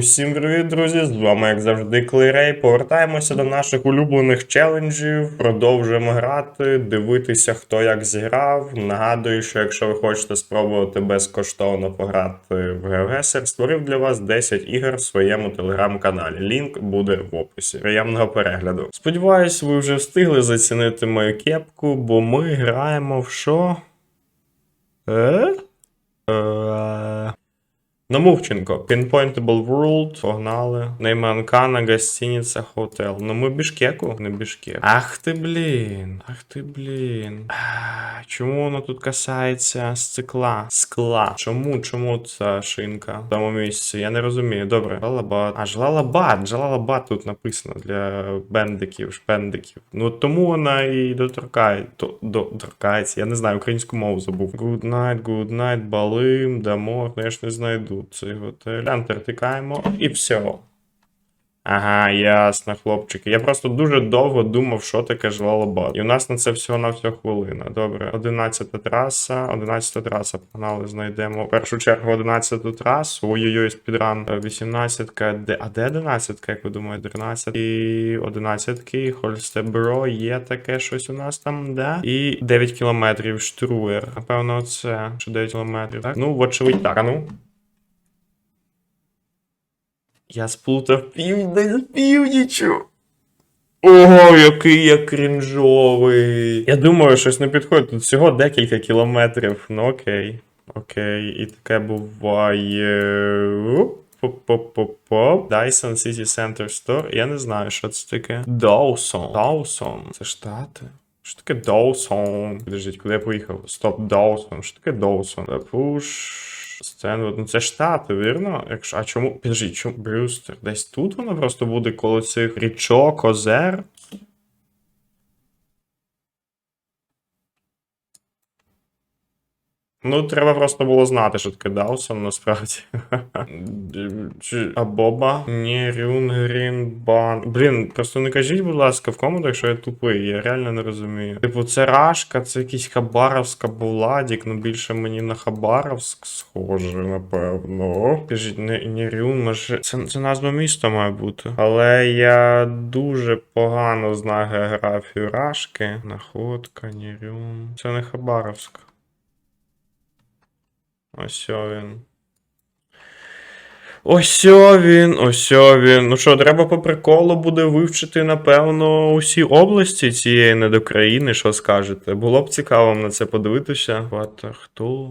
Усім привіт, друзі! З вами, як завжди, Клейрей. Повертаємося до наших улюблених челенджів. Продовжуємо грати, дивитися, хто як зіграв. Нагадую, що якщо ви хочете спробувати безкоштовно пограти в GeoGuessr, створив для вас 10 ігор в своєму телеграм-каналі. Лінк буде в описі. Приємного перегляду. Сподіваюсь, ви вже встигли зацінити мою кепку, бо ми граємо в що? Е? Е... Намовченко. Pinpointable World. Погнали. Нейманкана, гостиниця, хотел. Ну ми Бішкеку, не Бішкек. Ах ти блін. Ах ти блін. Чому воно тут касається стекла? Скла. Чому, чому ця шинка в тому місці? Я не розумію. Добре. Жалалабад. А, Жалалабад. Жалалабад тут написано для бендиків, шпендиків. Ну тому вона і доторкає. То, доторкається. Я не знаю, українську мову забув. Good night, good night, балим, дамор. Ну я ж не знайду цей готель. Антер тикаємо і все. Ага, ясно, хлопчики. Я просто дуже довго думав, що таке Жалалабад. І у нас на це всього на всього хвилина. Добре, 11 траса, 11 траса. Погнали, знайдемо. В першу чергу 11 трасу. Ой-ой-ой, спідран. 18-ка. Де... А де 11-ка, як ви думаєте? 13 і 11-ки. Хольстебро, є таке щось у нас там, да? І 9 кілометрів штруер. Напевно, це. Що 9 кілометрів, так? Ну, вочевидь, так, а ну. Я сплутав південь з північю. Ого, який я крінжовий. Я думаю, щось не підходить. Тут всього декілька кілометрів. Ну окей. Окей. І таке буває. Оп, Поп-поп-поп-поп. Dyson City Center Store. Я не знаю, що це таке. Dawson. Dawson. Це штати. Що таке Dawson? Підождіть, куди я поїхав? Стоп, Dawson. Що таке Dawson? Пуш. Стенвуд, ну це штати, вірно? Якщо, а чому? Підожди, чому Брюстер? Десь тут воно просто буде коло цих річок, озер? Ну, треба просто було знати, що таке Даусон, насправді. Чи- А Ні, Рюн, Грін, Бан. Блін, просто не кажіть, будь ласка, в коментах, що я тупий, я реально не розумію. Типу, це Рашка, це якийсь Хабаровська Буладік, ну більше мені на Хабаровськ схоже, напевно. Кажіть, не, не Рюн, може. Це, це назва міста має бути. Але я дуже погано знаю географію Рашки. Находка, Нірюн. Це не Хабаровськ. Ось він. Ось він, ось він. Ну що, треба по приколу буде вивчити, напевно, усі області цієї недокраїни, що скажете. Було б цікаво на це подивитися. Вата, хто?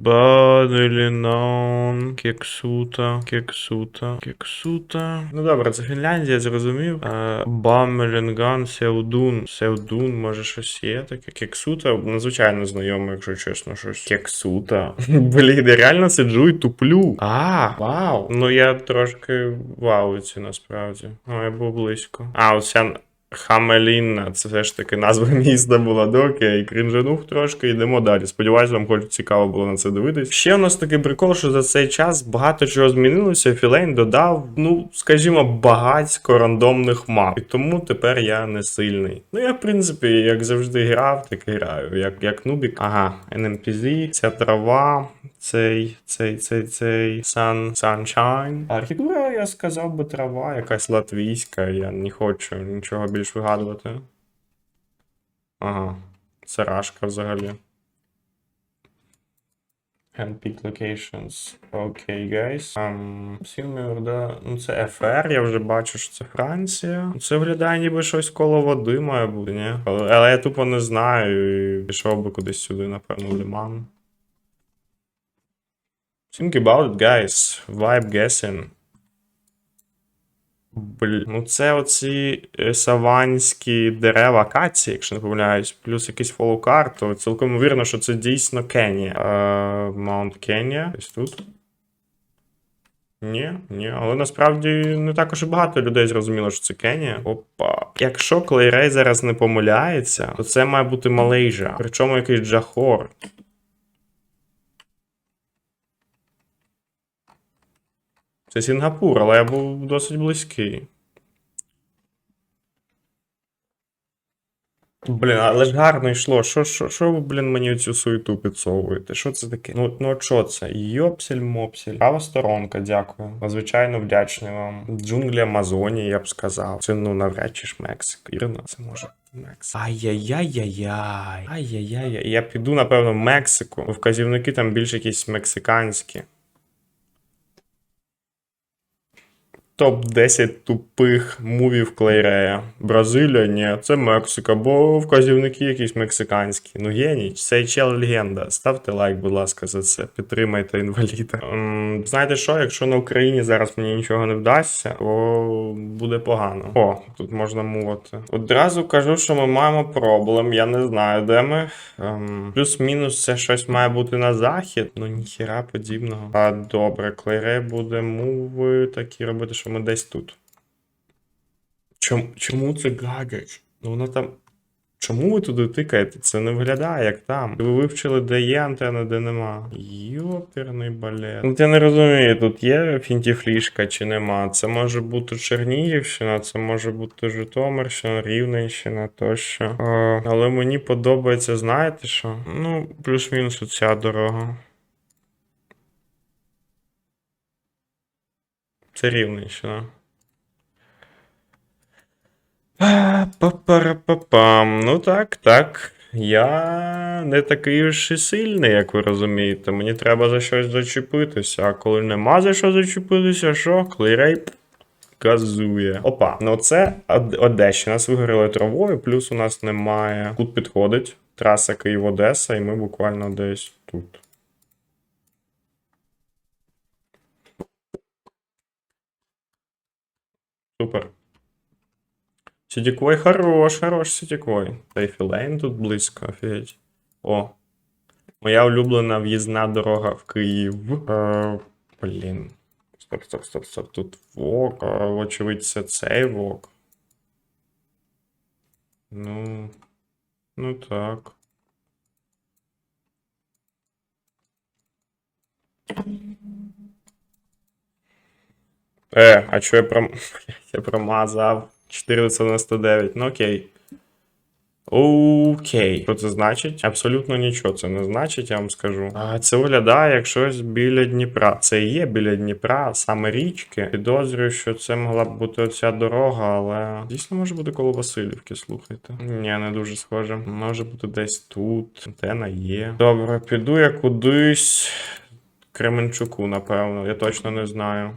Баделінон, Кексута, Кексута, Кексута. Ну добре, це Фінляндія, зрозумів. Е, Бамелінган, Сеудун. Сеудун, може щось є таке. Кексута, надзвичайно знайомо, якщо чесно, щось. Кексута. Блін, я реально сиджу і туплю. А, вау. Ну я трошки вауці насправді. Ну, я був близько. А, оця Хамелінна, це все ж таки назва міста була. Ну, окей, крінжанув трошки, йдемо далі. Сподіваюсь, вам хоч цікаво було на це дивитись. Ще у нас такий прикол, що за цей час багато чого змінилося. Філейн додав, ну, скажімо, багатько рандомних мап. І тому тепер я не сильний. Ну, я, в принципі, як завжди грав, так і граю. Як, як нубік. Ага, NMPZ, ця трава, цей, цей, цей, цей Sun, Sunshine. Архітектура, я сказав би, трава, якась латвійська, я не хочу нічого більш вигадувати. Ага, це рашка взагалі. Handpick locations. Окей, guys. Um, Silver, да. Ну, це FR, я вже бачу, що це Франція. Це виглядає ніби щось коло води має бути, ні? Але, але я тупо не знаю і пішов би кудись сюди, напевно, в Ліман. Think about it, guys. Vibe guessing. Блін, ну це оці е, саванські дерева акації, якщо не помиляюсь, плюс якийсь фолокар, то цілком ймовірно, що це дійсно Кенія. Маунт Кенія. Ось тут. Ні, ні, але насправді не також і багато людей зрозуміло, що це Кенія. Опа. Якщо Клейрей зараз не помиляється, то це має бути Малейжа. Причому якийсь Джахор. Це Сінгапур, але я був досить близький. Блін, але ж гарно йшло. Що, що, що ви, блін, мені цю суету підсовуєте? Що це таке? Ну, ну що це? Йопсель мопсель. Права сторонка, дякую. Надзвичайно вдячний вам. Джунглі Амазонії, я б сказав. Це ну навряд чи ж Мексика. Вірно, це може. Мексика. Ай-яй-яй-яй-яй. Ай-яй-яй. Я піду, напевно, в Мексику. Вказівники там більш якісь мексиканські. Топ-10 тупих мувів Клейрея. Бразилія, ні, це Мексика, бо вказівники якісь мексиканські. Ну геній, цей чел легенда. Ставте лайк, будь ласка, за це. Підтримайте інваліда. Ем, знаєте що, якщо на Україні зараз мені нічого не вдасться, то буде погано. О, тут можна мувати. Одразу кажу, що ми маємо проблем. Я не знаю, де ми. Ем, плюс-мінус це щось має бути на захід. Ну ніхіра подібного. А добре, Клейрей буде муви такі робити, ми десь тут. Чому, чому це гадять? Ну вона там. Чому ви туди тикаєте? Це не виглядає як там. Ви вивчили, де є антенна, де нема. Йоперний балет. Ну я не розумію, тут є фінтіфлішка чи нема. Це може бути Чернігівщина, це може бути Житомирщина, Рівненщина тощо. Е, але мені подобається, знаєте що? Ну, плюс-мінус оця дорога. Це Рівненщина. Па-пара-па-пам. Ну так, так. Я не такий ж і сильний, як ви розумієте. Мені треба за щось зачепитися. А коли нема за що зачепитися, що? Клейрей газує. Опа, ну це Од- Одещина. Нас вигоріли травою, плюс у нас немає. Кут підходить. Траса Київ-Одеса, і ми буквально десь тут. Супер. Сітіквой хорош, хорош Сітіквой. Та й тут близько, офігеть. О. Моя улюблена в'їзна дорога в Київ. Е, блін. Стоп, стоп, стоп, стоп. Тут вок. А, вочевидь, це цей вок. Ну. Ну так. Е, а чого я пром... я промазав? 499, ну окей. Окей. Що це значить? Абсолютно нічого це не значить, я вам скажу. А це виглядає як щось біля Дніпра. Це і є біля Дніпра, саме річки. Підозрюю, що це могла б бути оця дорога, але дійсно може бути коло Васильівки, слухайте. Ні, не дуже схоже. Може бути десь тут. Антена є. Добре, піду я кудись. Кременчуку, напевно, я точно не знаю.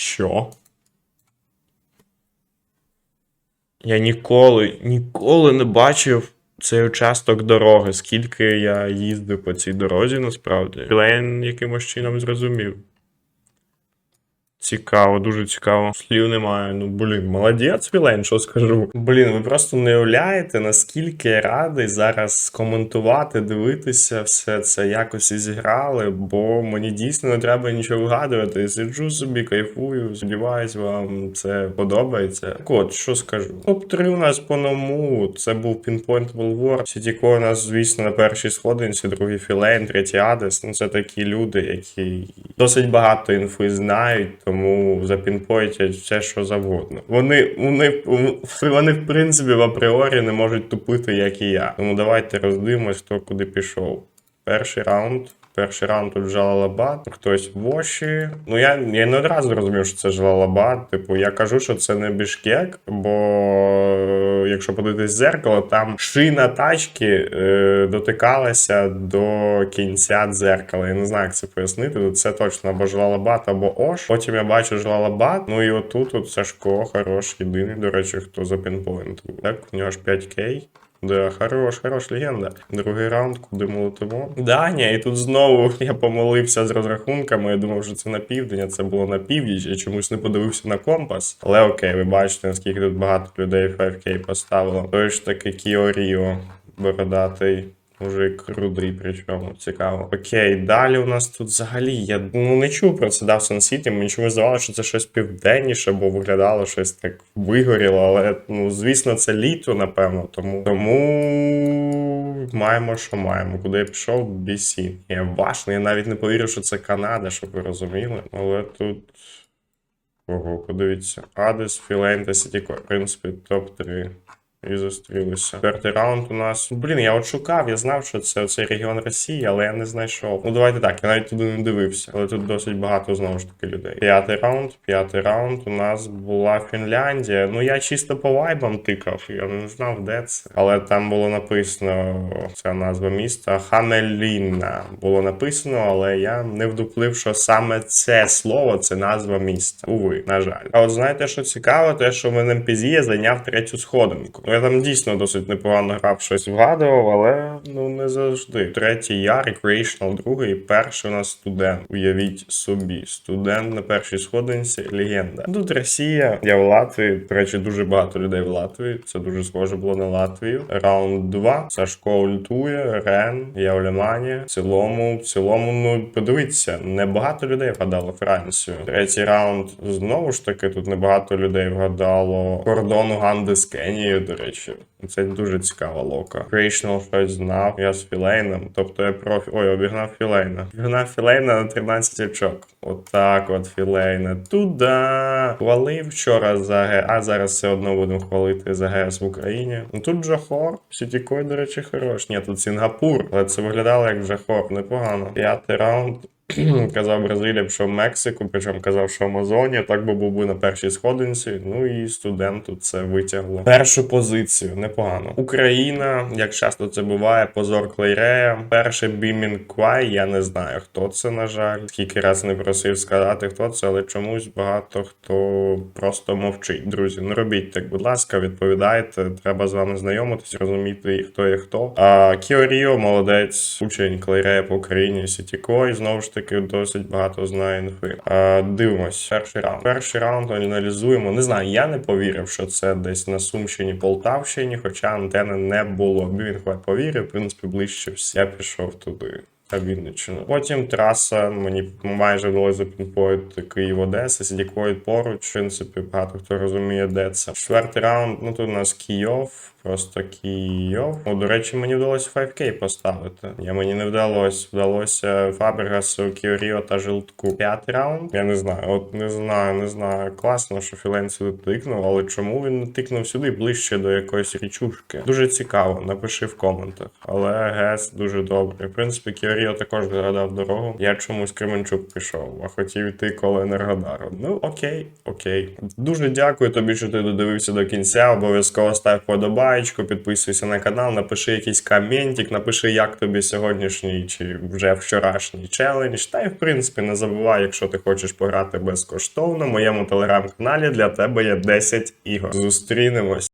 Що? Я ніколи, ніколи не бачив цей участок дороги, скільки я їздив по цій дорозі, насправді. Клейн якимось чином зрозумів. Цікаво, дуже цікаво. Слів немає. Ну блін, молодець, Вілен, що скажу. Блін, ви просто не уявляєте, наскільки я радий зараз коментувати, дивитися все це якось і зіграли, бо мені дійсно не треба нічого вгадувати. Сиджу собі, кайфую, сподіваюсь, вам це подобається. Так от, що скажу. Топ-3 у нас по ному. Це був Pinpoint War. Сітіко у нас, звісно, на першій сходинці, другий Філейн, третій Адес. Ну, це такі люди, які досить багато інфи знають, тому запінпойтять все, що завгодно. Вони, вони, вони, в принципі, в апріорі не можуть тупити, як і я. Тому давайте роздивимось, хто куди пішов. Перший раунд. Перший раунд тут Джалалабад, хтось в Оші. Ну я, я не одразу зрозумів, що це Джалалабад. Типу, я кажу, що це не Бішкек, бо якщо подивитись в зеркало, там шина тачки е, дотикалася до кінця дзеркала. Я не знаю, як це пояснити. Це точно або Джалалабад, або Ош. Потім я бачу Джалалабад. Ну і отут от Сашко хорош, єдиний, до речі, хто за пінпоінт. Так, у нього ж 5к. Да, хорош, хорош, легенда. Другий раунд, куди ми летимо. Да, і тут знову я помолився з розрахунками. Я думав, що це на південь, а це було на північ. Я чомусь не подивився на компас. Але окей, ви бачите, наскільки тут багато людей 5K поставило. Той ж таки Кіо Ріо, бородатий. Мужик рудий, причому цікаво. Окей, далі у нас тут взагалі я ну не чув про це Dawson City. Мені чомусь здавалося, що це щось південніше, бо виглядало щось так вигоріло. Але ну звісно, це літо, напевно. Тому тому маємо, що маємо. Куди я пішов? BC. Я важно, я навіть не повірив, що це Канада, щоб ви розуміли. Але тут. Ого, подивіться. Адес, Філейн та Сітіко. В принципі, топ-3. І зустрілися. Четвертий раунд у нас. Блін, я от шукав, я знав, що це цей регіон Росії, але я не знайшов. Ну давайте так, я навіть туди не дивився. Але тут досить багато знову ж таки людей. П'ятий раунд, п'ятий раунд. У нас була Фінляндія. Ну я чисто по вайбам тикав, я не знав, де це. Але там було написано ця назва міста Хамелінна. Було написано, але я не вдуплив, що саме це слово це назва міста. Уви, на жаль. А от знаєте, що цікаво, те, що я зайняв третю сходинку. Я там дійсно досить непогано грав, щось вгадував, але ну не завжди. Третій я, Recreational, другий, перший у нас студент. Уявіть собі, студент на першій сходинці, легенда. Тут Росія, я в Латвії. До речі, дуже багато людей в Латвії. Це дуже схоже було на Латвію. Раунд 2. Сашко ультує, Рен, я в Лімані. В цілому, в цілому, ну подивіться, небагато людей вгадало Францію. Третій раунд знову ж таки тут небагато людей вгадало кордон Уганди з Кенією, речі. Це дуже цікава лока. Creational щось знав, я з Філейном. Тобто я профі. Ой, обігнав Філейна. Обігнав Філейна на 13 очок. Отак от Філейна. Туда. Хвалив вчора за ГС. А зараз все одно будемо хвалити за ГС в Україні. Ну тут Джахор. Сітікой, до речі, хорош. Ні, тут Сінгапур. Але це виглядало як Джахор. Непогано. П'ятий раунд. Казав Бразилія, що Мексику, причому казав, що Амазонія, так би був би на першій сходинці. Ну і студенту це витягло. Першу позицію непогано. Україна, як часто це буває, позор Клейрея. Перший Бімін Квай, я не знаю, хто це, на жаль. Скільки раз не просив сказати, хто це, але чомусь багато хто просто мовчить. Друзі, не робіть так, будь ласка, відповідайте. Треба з вами знайомитись, розуміти, хто є хто. А Кіоріо, молодець, учень Клейрея по Україні, Сітікой, знову ж таки, досить багато знає інфи. А, дивимось, перший раунд. Перший раунд аналізуємо. Не знаю, я не повірив, що це десь на Сумщині, Полтавщині, хоча антени не було. Він повірив, в принципі, ближче. Я пішов туди. Та Вінниччину. Потім траса мені майже вдалося запінпоїти Київ-Одеса, Сідіквоїд поруч. В принципі, багато хто розуміє, де це. Четвертий раунд. Ну тут у нас Київ. Просто Київ. О, до речі, мені вдалося 5К поставити. Я мені не вдалося. Вдалося Фабригасу, Кіоріо та Жилтку. П'ятий раунд. Я не знаю. От не знаю, не знаю. Класно, що Філен сюди тикнув, але чому він не тикнув сюди ближче до якоїсь річушки? Дуже цікаво. Напиши в коментах. Але ГЕС дуже добре. В принципі, Кіоріо також згадав дорогу. Я чомусь Кременчук пішов, а хотів йти коло Енергодару. Ну окей, окей. Дуже дякую тобі, що ти додивився до кінця. Обов'язково став подобайку, підписуйся на канал, напиши якийсь коментик, напиши, як тобі сьогоднішній чи вже вчорашній челендж. Та й в принципі не забувай, якщо ти хочеш пограти безкоштовно, в моєму телеграм-каналі для тебе є 10 ігор. Зустрінемось.